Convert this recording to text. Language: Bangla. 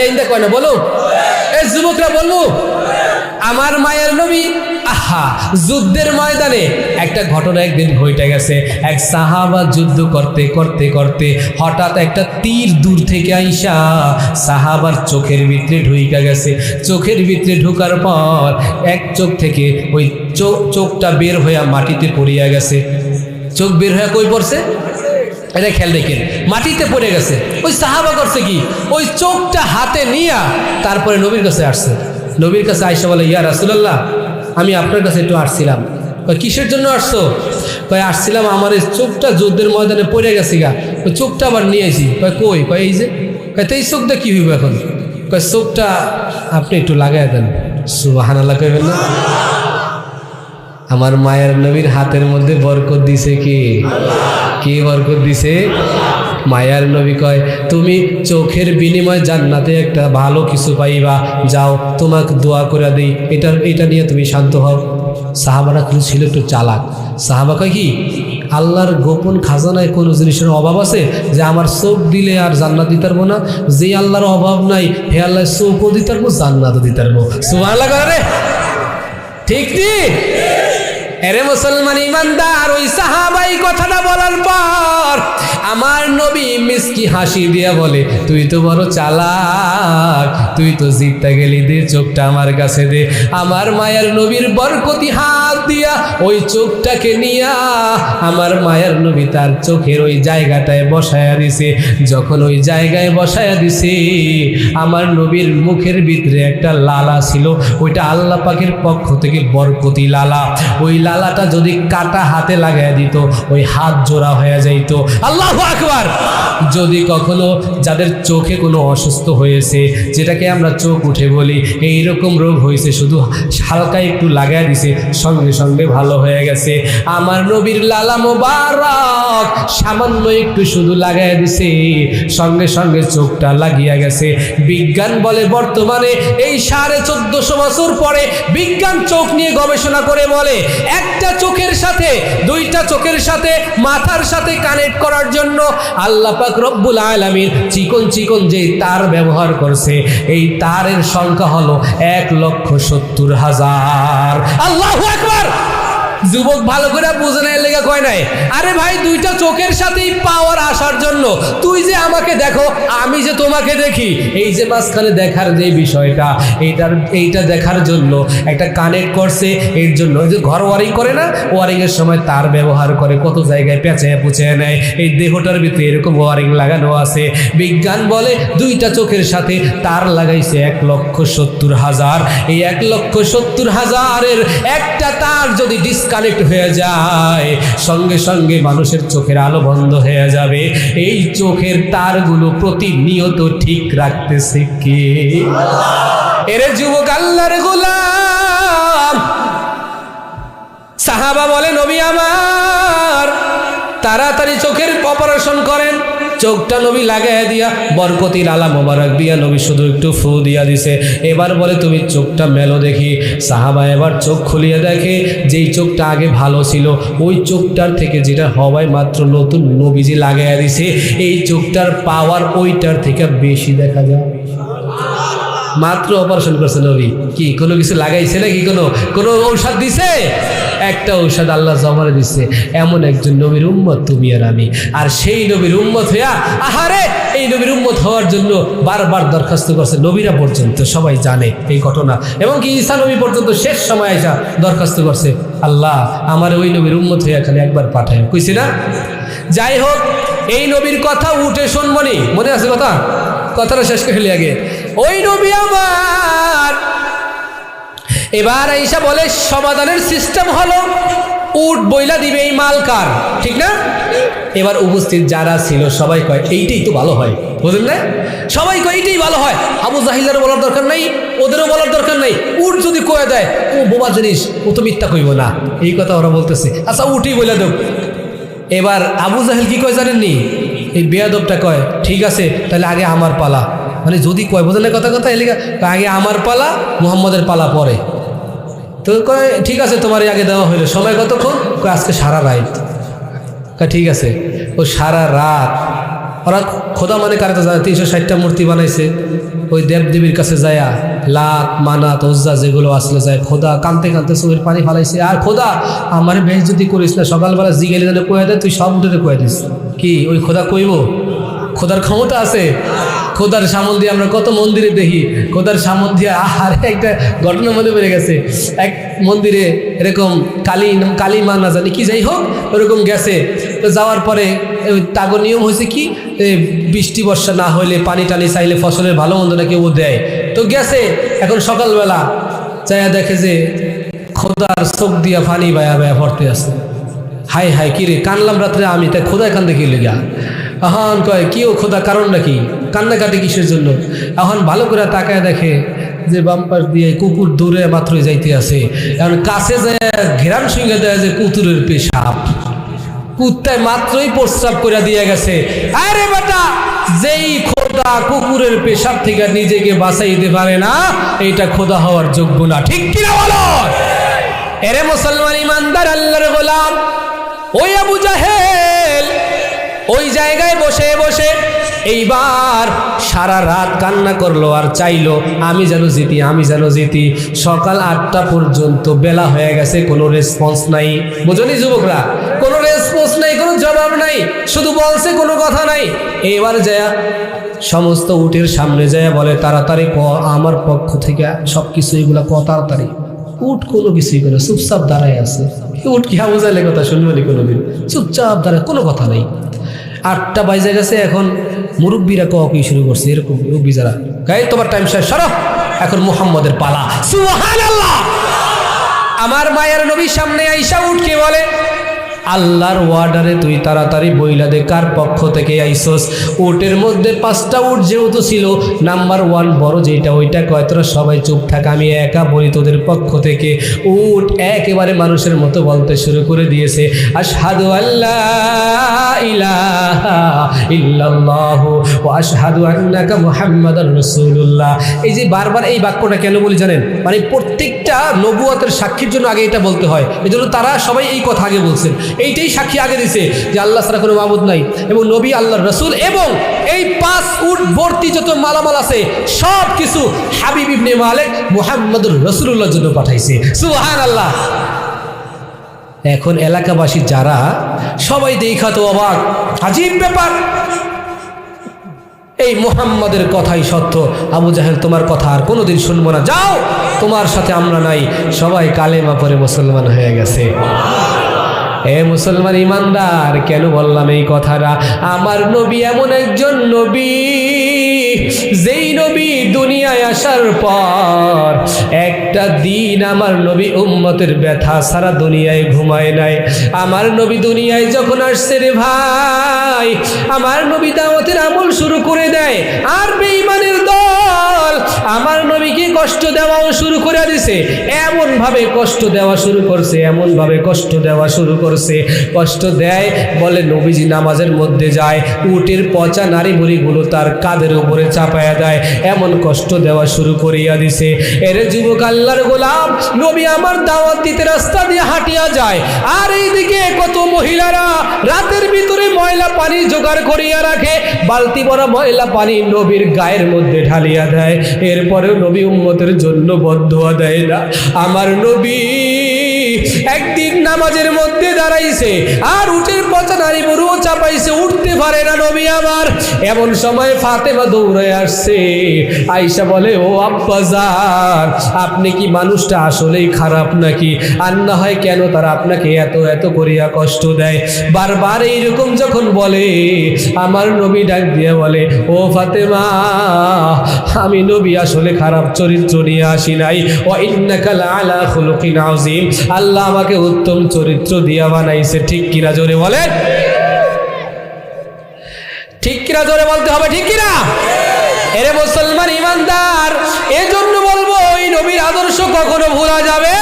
এই দেখ না বলো। এই যুবকরা বলব আমার মায়ের নবী, আহা, যুদ্ধের ময়দানে একটা ঘটনা একদিন ঘটে গেছে। এক সাহাবা যুদ্ধ করতে করতে করতে হঠাৎ একটা তীর দূর থেকে আইসা সাহাবার চোখের ভিতরে ঢুইকা গেছে। চোখের ভিতরে ঢুকার পর এক চোখ থেকে ওই চোখ চোখটা বের হইয়া মাটিতে পড়িয়া গেছে। চোখ বের হয়ে কই পড়ছে? এটা খেয়াল রেখেন, মাটিতে পড়ে গেছে। ওই সাহাবা করছে কি? ওই চোখটা হাতে নিয়া তারপরে নবীর কাছে আসছে। নবীর কাছে আইসা বলে, ইয়া রাসুলাল্লাহ, আমি আপনার কাছে একটু আসছিলাম। কয়, কিসের জন্য আসছো? কয়, আসছিলাম আমার এই চোখটা যুদ্ধের ময়দানে পড়ে গেছে গা। ওই চোখটা আবার নিয়ে আসি কয়, কই? কয়, এই যে। কয়, তো এই চোখটা কী হইব এখন? কয়, চোখটা আপনি একটু লাগাই দেন। সুবাহান আল্লাহ কইবেন না? আমার মায়ের নবীর হাতের মধ্যে বরকত দিছে কে? কে বরকত দিছে? মায়ার নবী কয়, তুমি চোখের বিনিময় জান্নাতে একটা ভালো কিছু পাইবা। যাও, তোমাকে দোয়া করে দিই। এটা এটা নিয়ে তুমি শান্ত হও। সাহাবারা কিন্তু ছিল একটু চালাক। সাহাবা কয় কি, আল্লাহর গোপন খাজানায় কোনো জিনিসের অভাব আছে? যে আমার চোখ দিলে আর জান্নাত দিতে পারব না? যে আল্লাহর অভাব নাই, হে আল্লাহ চোখও দিতে পারব, জান্নাতও দিতে পারব। রে ঠিক ঠিক এরে মুসলমান ইমানদার, ওই সাহাবাই কথাটা বলার পর আমার নবী মিসকি হাসি দিয়া বলে, তুই তো বড় চালাক, তুই তো জিততে গেলি দে, চোখটা আমার কাছে দে। আমার মায়ের নবীর বরকতি হাত দিয়া ওই চোখটাকে নিয়া আমার মায়ের নবী তার চোখের ওই জায়গাটায় বসায়া দিছে। যখন ওই জায়গায় বসায়া দিছে, আমার নবীর মুখের ভিতরে একটা লালা ছিল। ওইটা আল্লাহ পাকের পক্ষ থেকে বরকতি লালা। ওই লালাটা যদি কাটা হাতে লাগাই দিত, ওই হাত জোড়া হয়ে যাইত। আল্লাহ আকবার! যদি কখনো যাদের চোখে কোনো অসুস্থ হয়েছে, যেটাকে আমরা চোখ উঠে বলি এই রকম রোগ হয়েছে, শুধু হালকা একটু লাগাই দিছে, সঙ্গে সঙ্গে ভালো হয়ে গেছে। আমার নবীর লালা মোবারক সামান্য একটু শুধু লাগাই দিছে। সঙ্গে সঙ্গে চোখটা লাগিয়া গেছে। বিজ্ঞান বলে বর্তমানে এই সাড়ে চোদ্দশো বছর পরে বিজ্ঞান চোখ নিয়ে গবেষণা করে বলে, একটা চোখের সাথে, দুইটা চোখের সাথে, মাথার সাথে কানেক্ট করার জন্য আল্লাহ পাক রব্বুল আলামিন চিকন চিকন যে তার ব্যবহার করছে, এই তারের সংখ্যা হলো এক লক্ষ সত্তর হাজার। আল্লাহ একবার Fuera. যুবক ভালো করে বুঝে নেয়, লেগে কয় নাই, আরে ভাই, দুইটা চোখের সাথেই পাওয়ার আসার জন্য, তুই যে আমাকে দেখো, আমি যে তোমাকে দেখি। এই যে মাঝখানে দেখার যে বিষয়টা, এইটার, এইটা দেখার জন্য, একটা কানেক্ট করছে, এর জন্য যে ঘর ওয়ারিং করে না, ওয়ারিং এর সময় তার ব্যবহার করে, কত জায়গায় পেঁচায় পুছে নেয়, এই দেহটার ভিতরে এরকম ওয়ারিং লাগানো আছে। বিজ্ঞান বলে, দুইটা চোখের সাথে তার লাগাইছে এক লক্ষ সত্তর হাজার। এই এক লক্ষ সত্তর হাজারের একটা তার যদি ডিসকানেক্ট হয়ে যায়, সঙ্গে সঙ্গে মানুষের চোখের আলো বন্ধ হয়ে যাবে। এই চোখের তারগুলো প্রতিনিয়ত ঠিক রাখতেছে কে? এরে যুবক, আল্লাহর তাড়াতাড়ি চোখের অপারেশন করেন। চোখটা নবী লাগাই দিয়া, বরকতির আলা মোবারক দিয়া নবী শুধু একটু ফু দিয়া দিছে। এবার বলে, তুমি চোখটা মেলো দেখি। সাহাবা এবার চোখ খুলিয়ে দেখে, যেই চোখটা আগে ভালো ছিল, ওই চোখটার থেকে যেটা হওয়ায় মাত্র নতুন নবীজি লাগাইয়া দিছে, এই চোখটার পাওয়ার ওইটার থেকে বেশি দেখা যায়। মাত্র অপারেশন করছে নবী। কি, কোনো কিছু লাগাইছে নাকি কোনো? কোনো ঔষধ দিছে? একটা ঔষধ আল্লাহ জমারে দিচ্ছে এমন একজন নবীর উম্মত তুমি আর আমি। আর সেই নবীর উম্মত হইয়া, আহারে, এই নবীর উম্মত হওয়ার জন্য বারবার দরখাস্ত করছে নবীরা পর্যন্ত, সবাই জানে এই ঘটনা। এবং কি ঈসা নবী পর্যন্ত শেষ সময় আসা দরখাস্ত করছে, আল্লাহ, আমার ওই নবীর উম্মত হইয়া খালি একবার পাঠায়। কইছি না? যাই হোক, এই নবীর কথা উঠে শুনবনি? মনে আছে কথা? কথাটা শেষ করে আগে। ওই নবী আমার এবার ঈশা বলে সমাধানের সিস্টেম হলো উট বইলা দিবে এই মাল মালকার ঠিক না? এবার উপস্থিত যারা ছিল সবাই কয় এইটাই তো ভালো হয়। বুঝলেন না? সবাই কয় এইটাই ভালো হয়। আবু জাহিলারও বলার দরকার নাই ওদেরও বলার দরকার নাই। উট যদি কয়ে দেয় ও বোমা জিনিস ও তো মিথ্যা কইব না। এই কথা ওরা বলতেছে। আচ্ছা উঠেই বলে দেব এবার আবু জাহেল কি কয় জানেননি? এই বেয়াদবটা কয় ঠিক আছে তাহলে আগে আমার পালা। মানে যদি কয় বোঝেন কথা কথা? এলিগা কয়, আগে আমার পালা মুহাম্মদের পালা পরে। তো কয়, ঠিক আছে তোমার আগে দেওয়া হইল। সময় কতক্ষণ? কয়, আজকে সারা রাত। ঠিক আছে। ও সারা রাত। ওরা খোদা মানে কারে জানে, তিনশো ষাটটা মূর্তি বানাইছে। ওই দেবদেবীর কাছে যায়া লাত মানাত ওজ্জা যেগুলো আসলে যায়, খোদা কানতে কানতে চোখের পানি ফালাইছে। আর খোদা, আমার বেশ যদি করিস না, সকালবেলা জিগেলে জানে কয়ে দেয়, তুই সব উঠে কয়ে দিস। কি, ওই খোদা কইব? খোদার ক্ষমতা আছে? খোদার সামন দিয়ে আমরা কত মন্দিরে দেখি। খোদার সামন দিয়ে আর একটা ঘটনা মনে পড়ে গেছে। এক মন্দিরে এরকম কালী কালী মা না জানি কি যাই হোক, ওরকম গেছে। তো যাওয়ার পরে তাগর নিয়ম হয়েছে কি বৃষ্টি, বর্ষা না হইলে পানি টানি চাইলে ফসলের ভালো মন্দ নাকি ও দেয়। তো গেছে এখন সকালবেলা চাইয়া দেখে যে খোদার চোখ দিয়া পানি বায়া বায়া ভরতে আসে হাই হাই কিরে কানলাম রাত্রে আমি তাই খোদা কান্দে কি লেগা এখন কয়, কি ও খোদা কারণ নাকি কান্নাকাটি কিসের জন্য? এখন ভালো করে তাকায় দেখে যে বাম্পার দিয়ে কুকুর দূরে মাত্রই যাইতে আছে। এখন কাছে যায়, ঘেরান সঙ্গে দেয় যে কুকুরের পেশাব। কুত্তায় মাত্রই প্রস্রাব করে দিয়ে গেছে। আরে বেটা, যেই খোদা কুকুরের পেশাব থেকে নিজেকে বাঁচাইতে পারে না, এইটা খোদা হওয়ার যোগ্য না। ঠিক কিনা বলো? এরে মুসলমান ইমানদার, আল্লাহর গোলাম। ওই আবু জাহেল ওই জায়গায় বসে বসে এইবার সারা রাত কান্না করল আর চাইলো, আমি যেন জিতি, আমি যেন জিতি। সকাল আটটা পর্যন্ত বেলা হয়ে গেছে, কোনো রেসপন্স নাই। বুঝলি যুবকরা? কোনো রেসপন্স নাই, কোনো জবাব নাই, শুধু বলছে কোনো কথা নাই। এবার যায় সমস্ত উটের সামনে যায় বলে, তাড়াতাড়ি ক, আমার পক্ষ থেকে সব কিছু এগুলা ক, তাড়াতাড়ি। উট কোনো কিছুই করে চুপচাপ দাঁড়ায় আছে। উট কি বুঝাইলে কথা শুনবেনি কোনোদিন? চুপচাপ দাঁড়ায়, কোনো কথা নেই। আটটা বাইজে গেছে, এখন মুরব্বীরা ক শুরু করছে? এরকম মুরব্বী যারা। গাই তোমার টাইম শেষ, সর। এখন মুহাম্মদের পালা। আমার মায়ের নবীর সামনে আইসা উঠকে বলে আল্লাহর ওয়ার্ডারে তুই তাড়াতাড়ি বইলা দে, কার পক্ষ থেকে আইসোস? উটের মধ্যে পাঁচটা উট যেহেতু ছিল, নাম্বার ওয়ান বড় যেটা ওইটা কয়? তোরা সবাই চুপ থাক, আমি একা বলি তোদের পক্ষ থেকে। উট একেবারে মানুষের মতো বলতে শুরু করে দিয়েছে আর সাধু আল্লাহ ইলাহা ইল্লাল্লাহ এই যে বারবার এই বাক্যটা কেন বলি জানেন? মানে প্রত্যেকটা নবুয়তের সাক্ষীর জন্য আগে এটা বলতে হয়। এজন্য তারা সবাই এই কথা আগে বলছেন। এইটাই সাক্ষী আগে দিছে যে আল্লাহ ছাড়া কোনো মাবুদ নাই এবং নবী আল্লাহর রসুল এবং এই পাঁচ উট ভর্তি যত মালামাল আছে, সব কিছু হাবিব ইবনে মালিক মুহাম্মদুর রসুল্লাহর জন্য পাঠাইছে। সুবহান আল্লাহ এখন এলাকাবাসী যারা, সবাই দেখা তো অবাক। আজীব ব্যাপার। এই মুহাম্মাদের কথাই সত্য। আবু জাহেল, তোমার কথা আর কোনোদিন শুনব না। যাও, তোমার সাথে আমরা নাই। সবাই কালেমা পরে মুসলমান হয়ে গেছে। এ মুসলমান ইমানদার, কেন বললাম এই কথাটা? আমার নবী এমন একজন নবী। দুনিয়ায় আসার পর একটা দিন আমার নবী উম্মতের ব্যথা সারা দুনিয়ায় ঘুমায় নাই। আমার নবী দুনিয়ায় যখন আসছে রে ভাই, আমার নবী দাওয়াতের আমল শুরু করে দেয়। আর বেঈমানের দল আমার নবীকে কষ্ট দেওয়াও শুরু করে দিছে? এমন ভাবে কষ্ট দেওয়া শুরু করছে এমন ভাবে কষ্ট দেওয়া শুরু করছে। কষ্ট দেয়, বলে নবীজি নামাজের মধ্যে যায়, উটের পচা নারী বুড়িগুলো তার কাদের উপরে চাপায়া দেয়, এমন কষ্ট দেওয়া শুরু করিয়া দিছে। এর যুবক আল্লাহর গোলাম, নবী আমার দাওয়াত দিতে রাস্তা দিয়ে হাঁটিয়া যায়, আর এইদিকে কত মহিলারা রাতের ভিতরে ময়লা পানি জোগাড় করিয়া রাখে, বালতি বড় ময়লা পানি নবীর গায়ের মধ্যে ঢালিয়া দেয়। এরপরেও নবী উম্মতের জন্য বদ্ধ দেয় না। আমার নবী একদিন নামাজের মধ্যে দাঁড়াইছে আর উঠের পচা নারী বড়ুও চাপাইছে, উঠতে পারে না নবী আমার। এমন সময় ফাতেমা দৌড়ে আসছে। আইসা বলে, ও আব্বাজান আপনি কি মানুষটা আসলেই খারাপ নাকি? আর না হয় কেন তারা আপনাকে এত এত করিয়া কষ্ট দেয়? বারবার এইরকম যখন বলে, আমার নবী ডাক দিয়ে বলে, ও ফাতেমা, আমি নবী আসলে খারাপ চরিত্র নিয়ে আসি নাই। ও ইন্নাকাল আলা আল্লাহ আমাকে উত্তম চরিত্র দিয়া বানাইছে, ঠিক কিনা জোরে বলেন? ঠিক কিনা জোরে বলতে হবে, ঠিক কিনা? এরে মুসলমান ইমানদার, এজন্য বলব, ওই নবীর আদর্শ কখনো ভোলা যাবে।